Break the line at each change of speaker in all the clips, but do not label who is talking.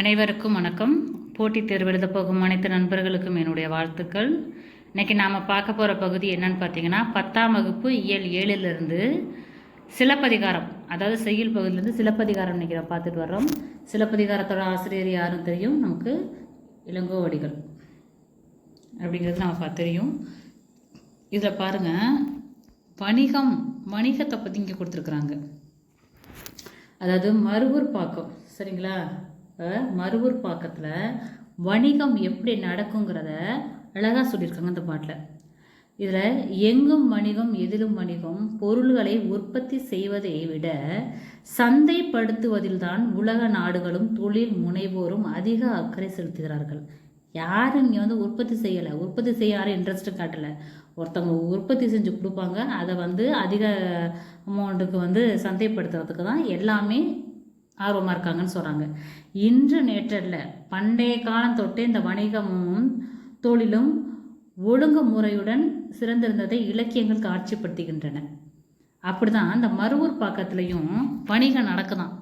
அனைவருக்கும் வணக்கம். போட்டித் தேர்வு எழுத போகும் அனைத்து நண்பர்களுக்கும் என்னுடைய வாழ்த்துக்கள். இன்னைக்கு நாம் பார்க்க போகிற பகுதி என்னன்னு பார்த்தீங்கன்னா பத்தாம் வகுப்பு இயல் ஏழிலிருந்து சிலப்பதிகாரம். அதாவது செய்யுள் பகுதியிலேருந்து சிலப்பதிகாரம் நினைக்கிற பார்த்துட்டு வர்றோம். சிலப்பதிகாரத்தோட ஆசிரியர் யாரும் தெரியும். நமக்கு இளங்கோவடிகள் அப்படிங்கிறது நம்ம பார்த்து தெரியும். இதில் பாருங்கள் வணிகம் வணிகத்தை பற்றி இங்கே கொடுத்துருக்குறாங்க. அதாவது மருவூர் பாக்கம். சரிங்களா? மறுவூர் பாக்கத்தில் வணிகம் எப்படி நடக்குங்கிறத அழகாக சொல்லியிருக்காங்க இந்த பாட்டில். இதில் எங்கும் வணிகம் எதிலும் வணிகம் பொருள்களை உற்பத்தி செய்வதை விட சந்தைப்படுத்துவதில்தான் உலக நாடுகளும் தொழில் முனைவோரும் அதிக அக்கறை செலுத்துகிறார்கள். யாரும் இங்கே வந்து உற்பத்தி செய்யலை? உற்பத்தி செய்ய யாரும் இன்ட்ரெஸ்ட்டு காட்டலை. ஒருத்தவங்க உற்பத்தி செஞ்சு கொடுப்பாங்க. அதை வந்து அதிக அமௌண்ட்டுக்கு வந்து சந்தைப்படுத்துறதுக்கு தான் எல்லாமே ஆர்வமாக இருக்காங்கன்னு சொல்கிறாங்க இன்று நேற்றல்ல பண்டைய காலம் தொட்டே இந்த வணிகமும் தொழிலும் ஒழுங்குமுறையுடன் சிறந்திருந்ததை இலக்கியங்கள் காட்சிப்படுத்துகின்றன. அப்படிதான் அந்த மருவூர் பக்கத்துலேயும் வணிகம் நடக்குதான்.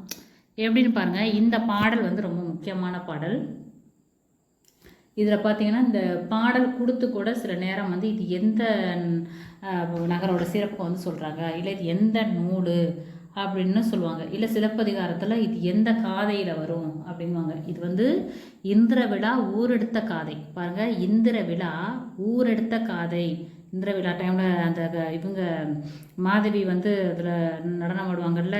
எப்படின்னு பாருங்கள் இந்த பாடல் வந்து ரொம்ப முக்கியமான பாடல். இதில் பார்த்தீங்கன்னா இந்த பாடல் கொடுத்து கூட சில நேரம் வந்து இது எந்த நகரோட சிறப்பை வந்து சொல்கிறாங்க இல்லை இது எந்த நூல் அப்படின்னு சொல்லுவாங்க. இல்லை சிலப்பதிகாரத்தில் இது எந்த காதையில் வரும் அப்படின்வாங்க இது வந்து இந்திர விழா ஊரெடுத்த காதை. பாருங்க இந்திர விழா ஊரெடுத்த காதை. இந்திர விழா டைமில் அந்த க- இவங்க மாதவி வந்து அதில் நடனம் ஆடுவாங்கல்ல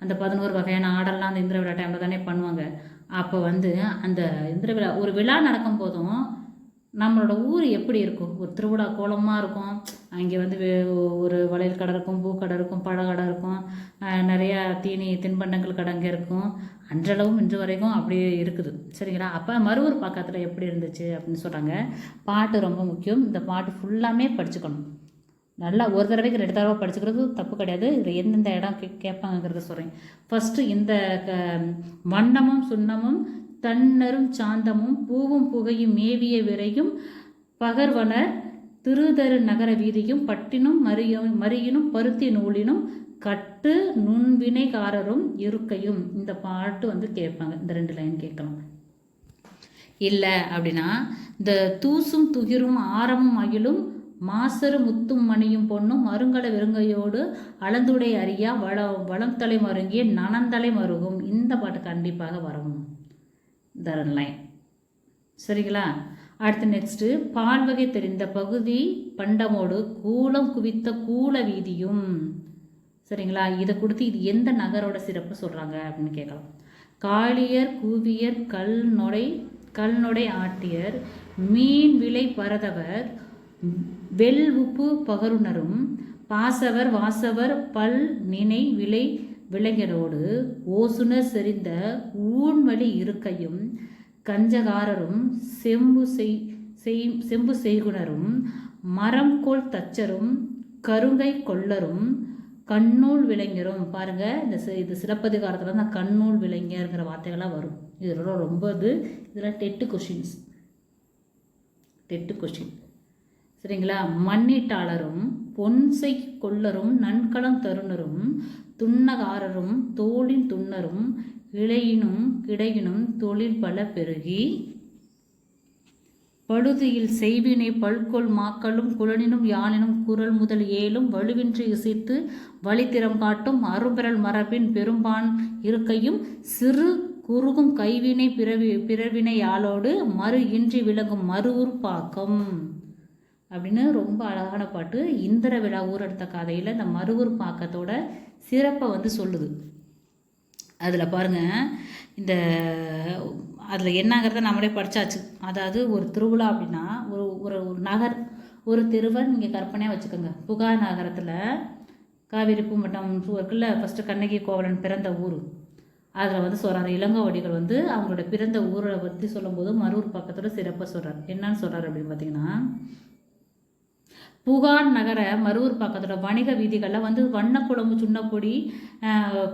அந்த பதினோரு வகையான ஆடெல்லாம் அந்த இந்திர விழா டைமில் தானே பண்ணுவாங்க. அப்போ வந்து அந்த இந்திர விழா ஒரு விழா நடக்கும் போதும் நம்மளோட ஊர் எப்படி இருக்கும்? ஒரு திருவிழா கோலமாக இருக்கும். அங்கே வந்து ஒரு வளையல் கடை இருக்கும் பூக்கடை இருக்கும் பழக்கடை இருக்கும். நிறையா தீனி தின்பண்டங்கள் கடை அங்கே இருக்கும். அன்றளவும் இன்று வரைக்கும் அப்படியே இருக்குது. சரிங்களா? அப்போ மறுவூர் பக்கத்தில் எப்படி இருந்துச்சு அப்படின்னு சொல்கிறாங்க பாட்டு ரொம்ப முக்கியம். இந்த பாட்டு ஃபுல்லாமே படிச்சுக்கணும். நல்லா ஒரு தடவைக்கு ரெண்டு தடவை படிச்சுக்கிறது தப்பு கிடையாது. இதில் எந்தெந்த இடம் கே கேட்பாங்கிறத சொல்கிறேன் ஃபஸ்ட்டு இந்த க வண்ணமும் சுண்ணமும் தன்னரும் சாந்தமும் பூவும் புகையும் மேவிய விரையும் பகர்வனர் திருதரு நகர வீதியும் பட்டினும் மறியும் மறியினும் பருத்தி நூலினும் கட்டு நுண்வினைகாரரும் இருக்கையும். இந்த பாட்டு வந்து கேட்பாங்க. இந்த ரெண்டு லைன் கேட்கலாம். இல்லை அப்படின்னா இந்த தூசும் துகிரும் ஆரமும் அகிலும் மாசரு முத்தும் மணியும் பொண்ணும் மருங்கல வெறுங்கையோடு அளந்துடை அறியா வள வளம் தலை மருங்கிய நனந்தலை மருகும். இந்த பாட்டு கண்டிப்பாக வரணும். தரன்லைன் சரிங்களா? அடுத்து நெக்ஸ்ட்டு பால் வகை தெரிந்த பகுதி பண்டமோடு கூலம் குவித்த கூல வீதியும். சரிங்களா? இதை கொடுத்து இது எந்த நகரோட சிறப்பு சொல்கிறாங்க அப்படின்னு கேட்கலாம். காளியர் கூவியர் கல் நொடை கல் நொடை ஆட்டியர் மீன் விலை பரதவர் வெல் உப்பு பகருணரும் பாசவர் வாசவர் பல் நினை விலை விளைஞரோடு ஓசுனர் செறிந்த ஊன்வழி இருக்கையும் கஞ்சகாரரும் செம்பு செய் செய்- செம்பு செய்குணரும் மரம்கோல் தச்சரும் கருங்கை கொள்ளரும் கண்ணூல் விளைஞரும். பாருங்க இந்த இது சிலப்பதிகாரத்தில் தான் கண்ணூல் விளைஞர்ங்கிற வார்த்தைகள்லாம் வரும். இதெல்லாம் ரொம்ப இது. இதெல்லாம் டெட்டு கொஷின்ஸ். TET question. சரிங்களா? மண்ணீட்டாளரும் பொன்சை கொள்ளரும் நன்கலம் தருணரும் துன்னகாரரும் தோளின் துன்னரும் இளையினும் கிடையினும் தொழில் பல பெருகி பழுதியில் செய்வினை பல்கொள் மாக்களும் குழலினும் யாழினும் குரல் முதல் ஏலும் வலுவின்றி இசைத்து வழித்திறம் காட்டும் அரும்பெறல் மரபின் பெரும்பான் இருக்கையும் சிறு குறுகும் கைவினை பிறவி பிறவினையாளோடு மறு இன்றி விளங்கும் மறு உருப்பாக்கம் அப்படின்னு ரொம்ப அழகான பாட்டு. இந்திர விழா ஊரெடுத்த கதையில் இந்த மறுவூர் பாக்கத்தோட சிறப்பை வந்து சொல்லுது. அதில் பாருங்க இந்த அதில் என்னங்கிறத நம்மளே படிச்சாச்சு. அதாவது ஒரு திருவிழா அப்படின்னா ஒரு ஒரு ஒரு நகர் ஒரு தெருவை நீங்கள் கற்பனையாக வச்சுக்கோங்க. புகார் நகரத்தில் காவிரி பூம்பட்டம் இருக்குல்ல ஃபஸ்ட்டு கண்ணகி கோவலன் பிறந்த ஊர். அதில் வந்து சொல்கிறாரு இளங்கோவடிகள் வந்து அவங்களோட பிறந்த ஊரை பற்றி சொல்லும்போது மரூர் பக்கத்தோட சிறப்பாக சொல்கிறார் என்னன்னு சொல்கிறார் அப்படின்னு பார்த்தீங்கன்னா புகார் நகர மருவூர் பக்கத்தோட வணிக வீதிகளில் வந்து வண்ணக்குழம்பு சுண்ணப்பொடி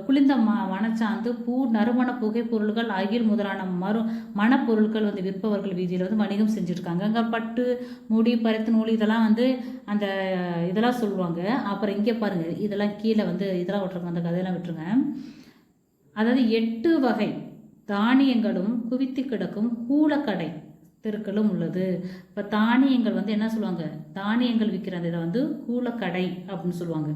குளிர்ந்த ம மணச்சாந்து பூ நறுமண புகை பொருள்கள் அகில் முதலான மறு மணப்பொருட்கள் வந்து விற்பவர்கள் வீதியில் வந்து வணிகம் செஞ்சுருக்காங்க. அங்கே பட்டு முடி பருத்து நூல் இதெல்லாம் வந்து அந்த இதெல்லாம் சொல்லுவாங்க. அப்புறம் இங்கே பாருங்கள் இதெல்லாம் கீழே வந்து இதெல்லாம் விட்டுருங்க அந்த கதையெல்லாம் விட்டுருங்க. அதாவது எட்டு வகை தானியங்களும் குவித்து கிடக்கும் கூலக்கடை தெருக்களும் உள்ளது. இப்போ தானியங்கள் வந்து என்ன சொல்லுவாங்க? தானியங்கள் விற்கிற அந்த இதை வந்து கூலக்கடை அப்படின்னு சொல்லுவாங்க.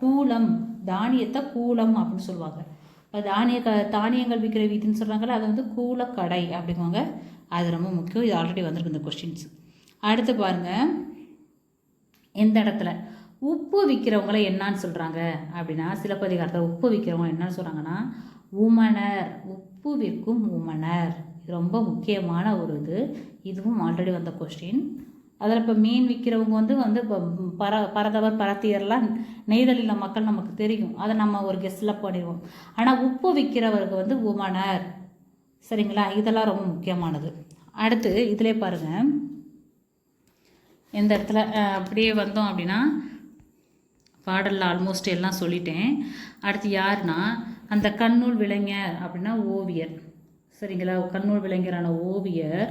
கூலம் தானியத்தை கூலம் அப்படின்னு சொல்லுவாங்க. இப்போ தானிய க தானியங்கள் விற்கிற வீட்டுன்னு சொல்கிறாங்கல்ல அது வந்து கூலக்கடை அப்படிங்குவாங்க. அது ரொம்ப முக்கியம். இது ஆல்ரெடி வந்திருக்கு இந்த கொஸ்டின்ஸ் அடுத்து பாருங்கள் எந்த இடத்துல? உப்பு விற்கிறவங்கள என்னான்னு சொல்கிறாங்க அப்படின்னா சிலப்பதிகாரத்தில் உப்பு விற்கிறவங்க என்னன்னு சொல்கிறாங்கன்னா உமணர். உப்பு விற்கும் உமணர். இது ரொம்ப முக்கியமான ஒரு இது. இதுவும் ஆல்ரெடி வந்த கொஸ்டின் அதில் இப்போ மீன் விற்கிறவங்க வந்து வந்து இப்போ பர பரதவர் பரத்தியர்லாம் நெய்தலில் மக்கள் நமக்கு தெரியும். அதை நம்ம ஒரு கெஸ்டில் பண்ணிடுவோம் ஆனால் உப்பு விற்கிறவருக்கு வந்து உமனர். சரிங்களா? இதெல்லாம் ரொம்ப முக்கியமானது. அடுத்து இதிலே பாருங்கள் எந்த இடத்துல அப்படியே வந்தோம் அப்படின்னா பாடலில் ஆல்மோஸ்ட் எல்லாம் சொல்லிட்டேன். அடுத்து யாருன்னா அந்த கண்ணூல் விளைஞர் அப்படின்னா ஓவியர். சரிங்களா? கண்ணூல் விளைஞரான ஓவியர்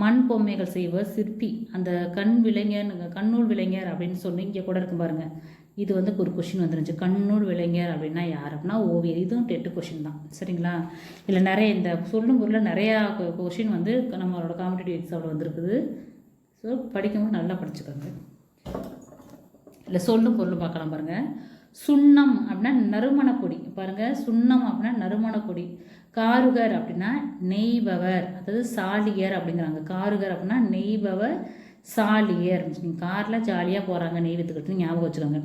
மண் பொம்மைகள் செய்வர் சிற்பி. அந்த கண் விளைஞர் கண்ணூல் விளைஞர் அப்படின்னு சொல்லி இங்கே கூட இருக்கும் பாருங்கள் இது வந்து ஒரு கொஷின் வந்துருந்துச்சு கண்ணூல் விளைஞர் அப்படின்னா யார்? அப்படின்னா ஓவியர். இதுவும் டெட்டு கொஷின் தான். சரிங்களா? இல்லை நிறைய இந்த சொல்லும் பொருளில் நிறையா கொஷின் வந்து நம்மளோட காம்படிட்டிவ் எக்ஸாமில் வந்திருக்குது. ஸோ படிக்கும்போது நல்லா படிச்சுக்கோங்க. இல்லை சொல்லும் பொருள் பார்க்கலாம் பாருங்கள் சுண்ணம் அப்படின்னா நறுமணக்கொடி பாருங்க. சுண்ணம் அப்படின்னா நறுமணக்கொடி காருகர் அப்படின்னா நெய்பவர் அதாவது சாலியர் அப்படிங்கிறாங்க. காருகர் அப்படின்னா நெய்பவர் சாலியர். காரில் ஜாலியாக போகிறாங்க நெய் வித்துக்கிட்டு ஞாபகம் வச்சுக்கோங்க.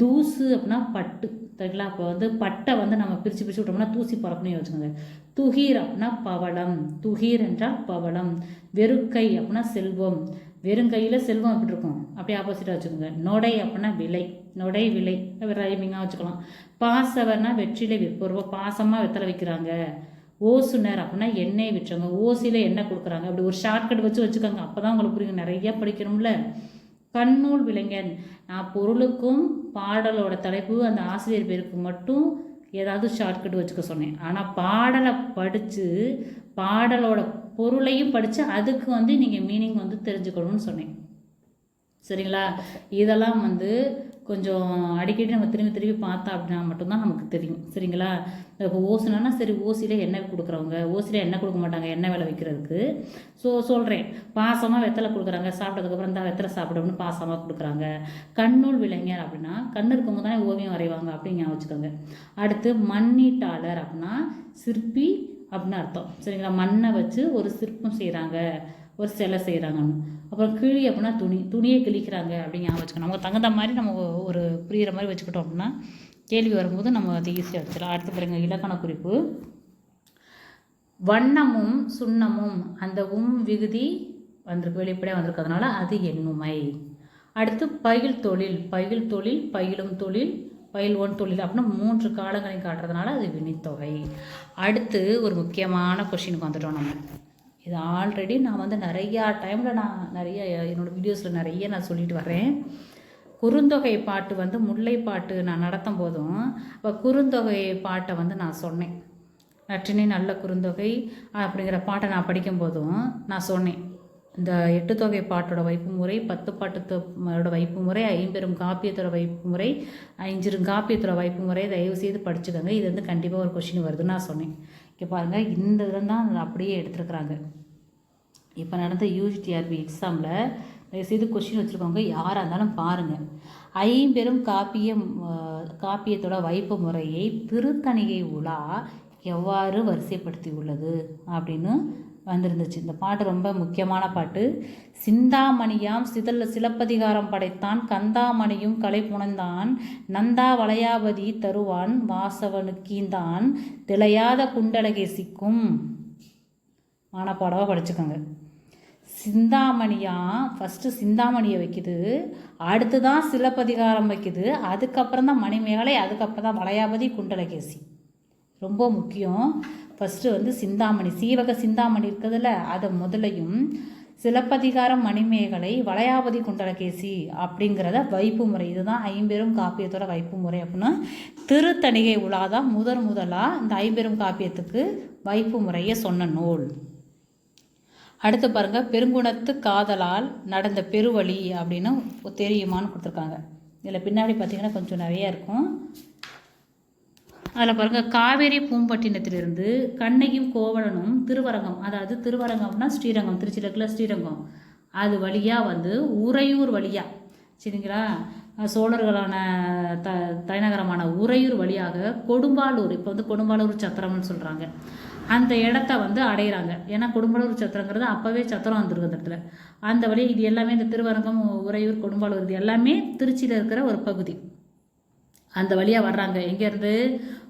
தூசு அப்படின்னா பட்டு சரிங்களா? அப்போ வந்து பட்டை வந்து நம்ம பிரித்து பிரித்து விட்டோம்னா தூசி பறக்கணும் வச்சுக்கோங்க துகீர் அப்படின்னா பவளம். துகீர் என்றால் பவளம். வெறுக்கை அப்படின்னா செல்வம். வெறும் கையில் செல்வம் அப்படி இருக்கும். அப்படியே ஆப்போசிட்டாக வச்சுக்கோங்க. நொடை அப்படின்னா விலை. நொடை விலை. ரைமிங்காக வச்சுக்கலாம். பாசவர்னா வெற்றிலை விற்பொருவா. பாசமாக வெத்தலை வைக்கிறாங்க. ஓசுனர் அப்படின்னா எண்ணெய் விற்றவங்க. ஓசியில் எண்ணெய் கொடுக்குறாங்க. அப்படி ஒரு ஷார்ட்கட் வச்சு வச்சுக்கோங்க. அப்போ தான் உங்களுக்கு புரியுங்க. நிறைய படிக்கணும்ல. கண்ணூல் விளைஞன். நான் பொருளுக்கும் பாடலோட தலைப்பு அந்த ஆசிரியர் பேருக்கு மட்டும் ஏதாவது ஷார்ட்கட் வச்சுக்க சொன்னேன். ஆனால் பாடலை படித்து பாடலோட பொருளையும் படித்து அதுக்கு வந்து நீங்கள் மீனிங் வந்து தெரிஞ்சுக்கணும்னு சொன்னேன். சரிங்களா? இதெல்லாம் வந்து கொஞ்சம் அடிக்கடி நம்ம திரும்பி திரும்பி பார்த்தா அப்படின்னா மட்டும்தான் நமக்கு தெரியும். சரிங்களா? இப்போ ஓசுனா சரி ஓசியில் எண்ணெய் கொடுக்குறவங்க ஓசியில் எண்ணெய் கொடுக்க மாட்டாங்க எண்ணெய் வேலை வைக்கிறதுக்கு. ஸோ சொல்கிறேன் பாசமாக வெத்தலை கொடுக்குறாங்க சாப்பிட்டதுக்கப்புறம் தான் வெத்தலை சாப்பிடணும்னு பாசமாக கொடுக்குறாங்க. கண்ணூல் விளைஞர் அப்படின்னா கண்ணு இருக்கவங்க தானே ஓவியம் வரைவாங்க அப்படின்னு ஞாபகம் வச்சுக்கோங்க. அடுத்து மண்ணீட்டாளர் அப்படின்னா சிற்பி அப்படின்னு அர்த்தம். சரிங்களா? மண்ணை வச்சு ஒரு சிற்பம் செய்கிறாங்க ஒரு சிலை செய்கிறாங்கன்னு அப்புறம் கிழி அப்படின்னா துணி. துணியை கிழிக்கிறாங்க அப்படின்னு ஞாபகம் வச்சுக்கணும். நமக்கு தகுந்த மாதிரி நம்ம ஒரு புரியிற மாதிரி வச்சுக்கிட்டோம் அப்படின்னா கேள்வி வரும்போது நம்ம அது ஈஸியாக வச்சிடலாம் அடுத்து பாருங்க இலக்கண குறிப்பு. வண்ணமும் சுண்ணமும் அந்த உம் விகுதி வந்திருக்கு வெளிப்படையாக வந்திருக்கிறதுனால அது எண்ணுமை. அடுத்து பயில் தொழில். பயில் தொழில் பயிலும் தொழில் பயில் ஒன் தொழில் அப்படின்னா மூன்று காலங்களை காட்டுறதுனால அது வினைத்தொகை. அடுத்து ஒரு முக்கியமான கொஷினுக்கு வந்துட்டோம் நம்ம. இது ஆல்ரெடி நான் வந்து நிறையா டைமில் நான் நிறைய என்னோடய வீடியோஸில் நிறைய நான் சொல்லிட்டு வரேன் குறுந்தொகை பாட்டு வந்து முல்லை பாட்டு நான் நடத்தும் போதும். இப்போ குறுந்தொகை பாட்டை வந்து நான் சொன்னேன். நற்றினை நல்ல குறுந்தொகை அப்படிங்கிற பாட்டை நான் படிக்கும்போதும் நான் சொன்னேன். இந்த எட்டு தொகை பாட்டோட வைப்பு முறை பத்து பாட்டத்தோட வைப்பு முறை ஐம்பெரும் காப்பியத்தோட வைப்பு முறை ஐஞ்சிரும் காப்பியத்தோட வைப்பு முறை தயவு செய்து படிச்சுக்கோங்க. இது வந்து கண்டிப்பாக ஒரு கொஷின் வருதுன்னு நான் சொன்னேன். இங்கே பாருங்கள் இந்த இதில் தான் அப்படியே எடுத்துருக்குறாங்க. இப்போ நடந்த யூஜிடிஆர்பி எக்ஸாமில் தயவுசெய்து கொஷின் வச்சுருக்கவங்க யாராக இருந்தாலும் பாருங்கள் ஐம்பெரும் காப்பியம் காப்பியத்தோட வைப்பு முறையை திருத்தணிகை உலா எவ்வாறு வரிசைப்படுத்தி உள்ளது அப்படின்னு வந்திருந்துச்சு. இந்த பாட்டு ரொம்ப முக்கியமான பாட்டு. சிந்தாமணியாம் சிதல்ல சிலப்பதிகாரம் படைத்தான் கந்தாமணியும் கலை புனந்தான். நந்தா வளையாபதி தருவான் வாசவனுக்கீந்தான் திளையாத குண்டலகேசிக்கும் மானப்பாடவாக படிச்சுக்கோங்க. சிந்தாமணியா ஃபஸ்ட்டு சிந்தாமணியை வைக்குது. அடுத்து தான் சிலப்பதிகாரம் வைக்குது. அதுக்கப்புறம் தான் மணிமேகலை அதுக்கப்புறம் தான் வளையாபதி குண்டலகேசி. ரொம்ப முக்கியம். ஃபஸ்ட்டு வந்து சிந்தாமணி. சீவக சிந்தாமணி இருக்குதுல்ல அதை முதலையும் சிலப்பதிகாரம் மணிமேகலை வளையாபதி குண்டலகேசி அப்படிங்கிறத வைப்பு முறை. இதுதான் ஐம்பெரும் காப்பியத்தோட வைப்பு முறை அப்படின்னா திருத்தணிகை உலா தான் முதலாக இந்த ஐம்பெரும் காப்பியத்துக்கு வைப்பு முறையை சொன்ன நூல். அடுத்து பாருங்க பெருங்குணத்து காதலால் நடந்த பெருவழி அப்படின்னு தெரியுமான்னு கொடுத்துருக்காங்க. இதில் பின்னாடி பார்த்தீங்கன்னா கொஞ்சம் நிறைய இருக்கும். அதில் பாருங்கள் காவேரி பூம்பட்டினத்திலிருந்து கண்ணகியும் கோவலனும் திருவரங்கம் அதாவது திருவரங்கம்னா ஸ்ரீரங்கம் திருச்சியில் இருக்குல்ல ஸ்ரீரங்கம். அது வழியாக வந்து உறையூர் வழியாக சரிங்களா? சோழர்களான த தலைநகரமான உறையூர் வழியாக கொடும்பாலூர் இப்போ வந்து கொடும்பாலூர் சத்திரம்னு சொல்கிறாங்க அந்த இடத்த வந்து அடையிறாங்க. ஏன்னா கொடும்பாலூர் சத்திரங்கிறது அப்போவே சத்திரம் வந்துருக்கு அந்த இடத்துல. அந்த வழி இது எல்லாமே இந்த திருவரங்கம் உறையூர் கொடும்பாலூர் இது எல்லாமே திருச்சியில் இருக்கிற ஒரு பகுதி. அந்த வழியாக வர்றாங்க. எங்கேருந்து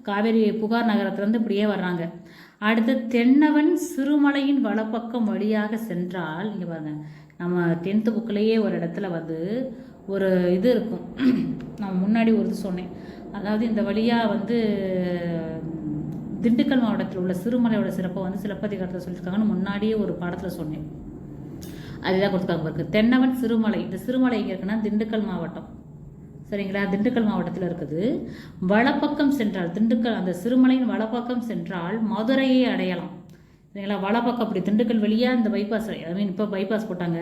காவேரி புகார் நகரத்துலேருந்து இப்படியே வர்றாங்க. அடுத்து தென்னவன் சிறுமலையின் வலப்பக்கம் வழியாக சென்றால் இங்கே பாருங்க நம்ம டென்த்து புக்கிலேயே ஒரு இடத்துல வந்து ஒரு இது இருக்கும். நான் முன்னாடி ஒரு இது சொன்னேன். அதாவது இந்த வழியாக வந்து திண்டுக்கல் மாவட்டத்தில் உள்ள சிறுமலையோட சிறப்பை வந்து சிலப்பதிகாரத்தில் சொல்லியிருக்காங்கன்னு முன்னாடியே ஒரு பாடத்தில் சொன்னேன். அதுதான் கொடுத்துருக்காங்க பாருக்கு தென்னவன் சிறுமலை. இந்த சிறுமலை இங்கே இருக்குன்னா திண்டுக்கல் மாவட்டம். சரிங்களா? திண்டுக்கல் மாவட்டத்தில் இருக்குது. வலப்பக்கம் சென்றால் திண்டுக்கல் அந்த சிறுமலையின் வலப்பக்கம் சென்றால் மதுரையை அடையலாம். சரிங்களா? வலப்பக்கம் அப்படி திண்டுக்கல் வழியாக இந்த பைபாஸ் ஐ மீன் இப்போ பைபாஸ் போட்டாங்க.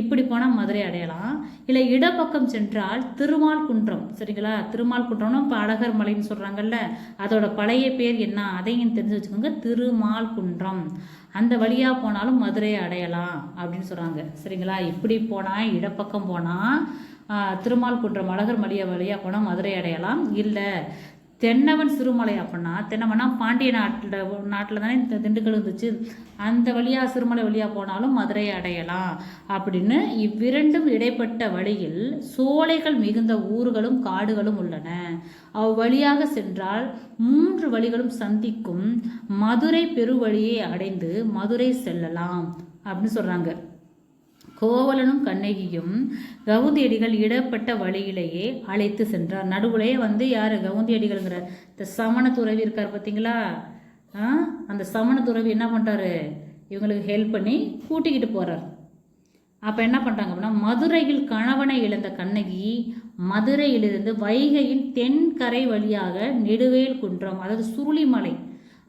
இப்படி போனால் மதுரை அடையலாம். இல்லை இடப்பக்கம் சென்றால் திருமால் குன்றம் சரிங்களா? திருமால் குன்றம்னா இப்போ அழகர் மலைன்னு சொல்கிறாங்கல்ல அதோட பழைய பேர் என்ன? அதையும் தெரிஞ்சு வச்சுக்கோங்க. திருமால் குன்றம் அந்த வழியாக போனாலும் மதுரையை அடையலாம் அப்படின்னு சொல்கிறாங்க சரிங்களா? இப்படி போனால் இடப்பக்கம் போனால் திருமால் குன்றம் அழகர் மலிய வழியாக போனால் மதுரை அடையலாம். இல்லை தென்னவன் சிறுமலை அப்படின்னா தென்னவனா பாண்டிய நாட்டில் நாட்டில் தானே இந்த திண்டுக்கல் இருந்துச்சு. அந்த வழியாக சிறுமலை வழியாக போனாலும் மதுரை அடையலாம். அப்படின்னு இவ்விரண்டும் இடைப்பட்ட வழியில் சோலைகள் மிகுந்த ஊர்களும் காடுகளும் உள்ளன. அவ்வழியாக சென்றால் மூன்று வழிகளும் சந்திக்கும் மதுரை பெருவழியை அடைந்து மதுரை செல்லலாம். அப்படின்னு சொல்கிறாங்க கோவலனும் கண்ணகியும் கவுந்தியடிகள் இடப்பட்ட வழியிலேயே அழைத்து சென்றார். நடுவுலேயே வந்து யார்? கவுந்தியடிகள்ங்கிற இந்த சமண துறவி இருக்கார் பார்த்தீங்களா ஆ? அந்த சமண துறவி என்ன பண்ணுறாரு இவங்களுக்கு ஹெல்ப் பண்ணி கூட்டிக்கிட்டு போகிறார் அப்போ என்ன பண்ணுறாங்க அப்படின்னா மதுரையில் கணவனை இழந்த கண்ணகி மதுரையிலிருந்து வைகையின் தென்கரை வழியாக நெடுவேல் குன்றம் அதாவது சுருளிமலை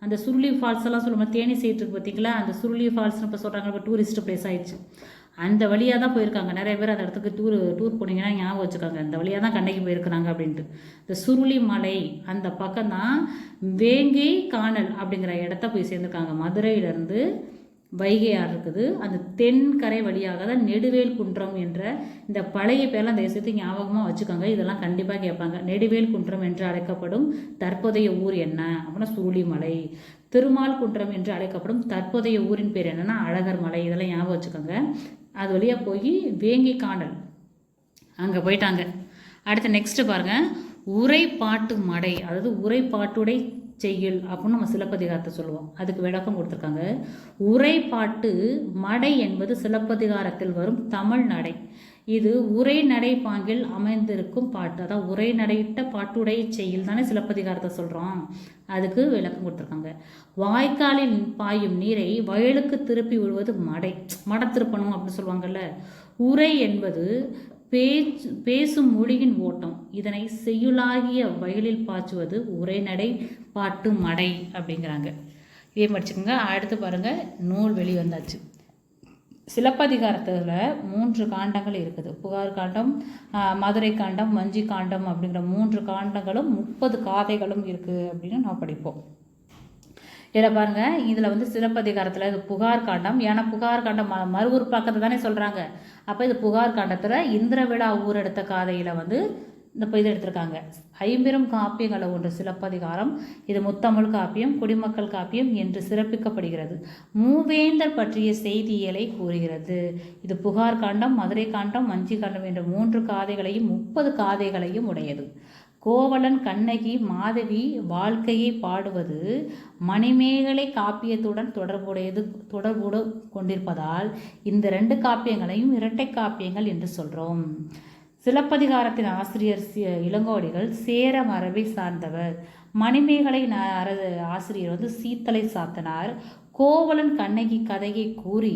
அந்த சுருளி ஃபால்ஸ் எல்லாம் சொல்லுவோம் தேனி சைட்டு பார்த்தீங்களா அந்த சுருளி ஃபால்ஸ்னு இப்போ சொல்கிறாங்க இப்போ டூரிஸ்ட் பிளேஸ் ஆயிடுச்சு. அந்த வழியாக தான் போயிருக்காங்க. நிறைய பேர் அந்த இடத்துக்கு டூர் டூர் போனீங்கன்னா ஞாபகம் வச்சுக்காங்க. அந்த வழியாக தான் கண்ணைக்கு போயிருக்கிறாங்க அப்படின்ட்டு. இந்த சுருளி மலை அந்த பக்கம் தான் வேங்கை காணல் அப்படிங்கிற இடத்த போய் சேர்ந்துருக்காங்க. மதுரையிலேருந்து வைகை ஆறு இருக்குது. அந்த தென்கரை வழியாக தான் நெடுவேல் குன்றம் என்ற இந்த பழைய பேரெல்லாம் தேசத்தை ஞாபகமாக வச்சுக்கோங்க. இதெல்லாம் கண்டிப்பாக கேட்பாங்க. நெடுவேல் குன்றம் என்று அழைக்கப்படும் தற்போதைய ஊர் என்ன அப்படின்னா சூழிமலை திருமால் குன்றம் என்று அழைக்கப்படும் தற்போதைய ஊரின் பேர் என்னென்னா அழகர் மலை. இதெல்லாம் ஞாபகம் வச்சுக்கோங்க. அது வழியாக போய் வேங்கி காணல். அங்கே போயிட்டாங்க. அடுத்து நெக்ஸ்ட்டு பாருங்கள் உரைப்பாட்டு மடை அதாவது உரைப்பாட்டுடை செய்யுள் அப்படின்னு நம்ம சிலப்பதிகாரத்தை சொல்லுவோம். அதுக்கு விளக்கம் கொடுத்துருக்காங்க. உரைப்பாட்டு மடை என்பது சிலப்பதிகாரத்தில் வரும் தமிழ் நடை. இது உரை நடை பாங்கில் அமைந்திருக்கும் பாட்டு. அதான் உரை நடையிட்ட பாட்டுடை செய்யுள் தானே சிலப்பதிகாரத்தை சொல்கிறோம் அதுக்கு விளக்கம் கொடுத்துருக்காங்க. வாய்க்காலில் பாயும் நீரை வயலுக்கு திருப்பி விடுவது மடை. மட திருப்பணும் அப்படின்னு சொல்லுவாங்கல்ல. உரை என்பது பேச்சு பேசும் மொழியின் ஓட்டம். இதனை செய்யுளாகிய வயலில் பாய்ச்சுவது உரைநடை பாட்டு மடை அப்படிங்கிறாங்க. இதே படிச்சுக்கோங்க. அடுத்து பாருங்கள் நூல் வெளி வந்தாச்சு சிலப்பதிகாரத்தில் மூன்று காண்டங்கள் இருக்குது. புகார் காண்டம் மதுரை காண்டம் வஞ்சி காண்டம் அப்படிங்கிற மூன்று காண்டங்களும் முப்பது காதைகளும் இருக்குது அப்படின்னு நான் படிப்போம். இதில் பாருங்கள் இதில் வந்து சிலப்பதிகாரத்தில் இது புகார் காண்டம். ஏன்னா புகார் காண்டம் மறுவூர் பக்கத்தை தானே சொல்கிறாங்க அப்போ இது புகார் காண்டத்தில் இந்திர விழா ஊரெடுத்த காதையில் வந்து இந்த இது எடுத்திருக்காங்க. ஐம்பெரும் காப்பியங்களை ஒன்று சிலப்பதிகாரம் இது முத்தமிழ் காப்பியம் குடிமக்கள் காப்பியம் என்று சிறப்பிக்கப்படுகிறது. மூவேந்தர் பற்றிய செய்தியலை கூறுகிறது. இது புகார் காண்டம் மதுரை காண்டம் மஞ்சி காண்டம் என்ற மூன்று காதைகளையும் முப்பது காதைகளையும் உடையது. கோவலன் கண்ணகி மாதவி வாழ்க்கையை பாடுவது மணிமேகலை காப்பியத்துடன் தொடர்புடையது தொடர்புடு கொண்டிருப்பதால் இந்த ரெண்டு காப்பியங்களையும் இரட்டை காப்பியங்கள் என்று சொல்கிறோம் சிலப்பதிகாரத்தின் ஆசிரியர் இளங்கோடிகள் சேர மரபை சார்ந்தவர். மணிமேகலை ஆசிரியர் வந்து சீத்தலை சாத்தனார். கோவலன் கண்ணகி கதையை கூறி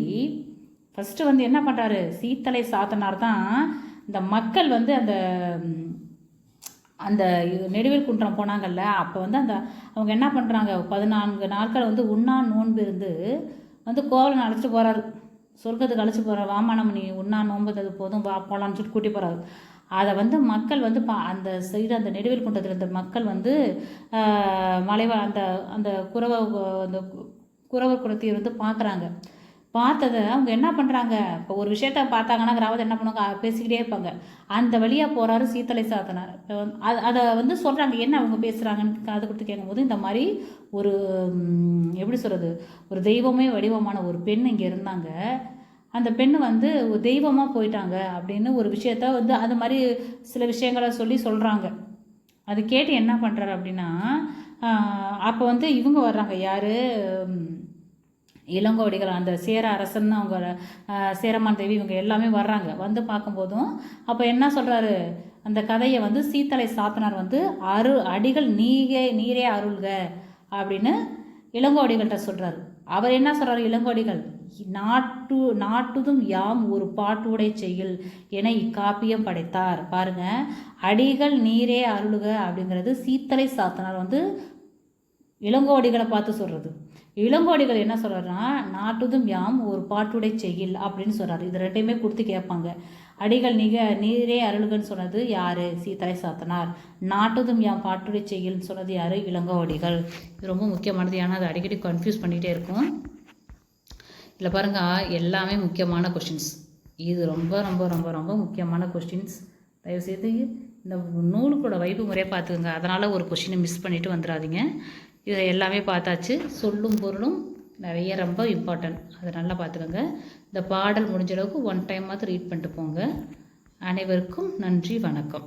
ஃபஸ்ட்டு வந்து என்ன பண்ணுறாரு சீத்தலை சாத்தனார் தான் இந்த மக்கள் வந்து அந்த அந்த நெடுவேல் குன்றம் போனாங்கல்ல அப்போ வந்து அந்த அவங்க என்ன பண்ணுறாங்க பதினான்கு நாட்கள் வந்து உண்ணா நோன்பு இருந்து வந்து கோவலன் அழைச்சிட்டு போகிறாரு சொர்க்கத்துக்கு அழைச்சி போகிற வாமானம் நீ உண்ணா நோன்பு போதும் வா போகலான்னு சொல்லிட்டு கூட்டி போகிறாரு அதை வந்து மக்கள் வந்து பா அந்த சைடு அந்த நெடுவேல் குன்றத்தில் இருந்த மக்கள் வந்து மலைவா அந்த அந்த குறவ அந்த குறவர் குலத்தையர் வந்து பார்க்குறாங்க பார்த்ததை அவங்க என்ன பண்ணுறாங்க இப்போ ஒரு விஷயத்த பார்த்தாங்கன்னா கிராமத்தை என்ன பண்ணுவாங்க? பேசிக்கிட்டே இருப்பாங்க. அந்த வழியாக போகிறாரு சீத்தலை சாத்தனார். இப்போ அது அதை வந்து சொல்கிறாங்க என்ன அவங்க பேசுகிறாங்கன்னு காது கொடுத்து கேட்கும்போது இந்த மாதிரி ஒரு எப்படி சொல்கிறது ஒரு தெய்வமே வடிவமான ஒரு பெண் இங்கே இருந்தாங்க. அந்த பெண் வந்து ஒரு தெய்வமாக போயிட்டாங்க அப்படின்னு ஒரு விஷயத்த வந்து அது மாதிரி சில விஷயங்களை சொல்லி சொல்கிறாங்க அது கேட்டு என்ன பண்ணுறாரு அப்படின்னா அப்போ வந்து இவங்க வர்றாங்க. யார்? இளங்கோடிகள் அந்த சேர அரசன் அவங்க சேரமான் தேவி இவங்க எல்லாமே வர்றாங்க. வந்து பார்க்கும்போதும் அப்போ என்ன சொல்கிறாரு அந்த கதையை வந்து சீத்தலை சாத்தனார் வந்து அரு அடிகள் நீகே நீரே அருள்க அப்படின்னு இளங்கோடிகள்கிட்ட சொல்கிறாரு அவர் என்ன சொல்கிறாரு இளங்கோடிகள் நாட்டு நாட்டுதும் யாம் ஒரு பாட்டுடை செய்யுள் என இக்காப்பியம் படைத்தார். பாருங்க அடிகள் நீரே அருளுக அப்படிங்கிறது சீத்தலை சாத்தனார் வந்து இளங்கோடிகளை பார்த்து சொல்கிறது இளங்கோடிகள் என்ன சொல்கிறாருன்னா நாட்டுதும் யாம் ஒரு பாட்டுடை செய்யில் அப்படின்னு சொல்கிறாரு இது ரெண்டையுமே கொடுத்து கேட்பாங்க. அடிகள் நிக நீரே அருளுகன்னு சொன்னது யார்? சீத்தலை சாத்தனார் நாட்டுதும் யாம் பாட்டுடை செயல்னு சொன்னது யார்? இளங்கோடிகள். இது ரொம்ப முக்கியமானது. ஏன்னா அது அடிக்கடி கன்ஃபியூஸ் பண்ணிகிட்டே இருக்கும். இதில் பாருங்க எல்லாமே முக்கியமான கொஷின்ஸ் இது ரொம்ப ரொம்ப ரொம்ப ரொம்ப முக்கியமான கொஸ்டின்ஸ் தயவுசெய்து இந்த நூலுக்கூட வைப்பு முறையை பார்த்துக்கோங்க. அதனால் ஒரு கொஷினை மிஸ் பண்ணிவிட்டு வந்துடாதீங்க. இதை எல்லாமே பார்த்தாச்சு. சொல்லும் பொருளும் நிறைய ரொம்ப இம்பார்ட்டன்ட் அதை நல்லா பார்த்துக்கோங்க. இந்த பாடல் முடிஞ்ச அளவுக்கு ஒன் டைமாவது ரீட் பண்ணிட்டு போங்க. அனைவருக்கும் நன்றி வணக்கம்.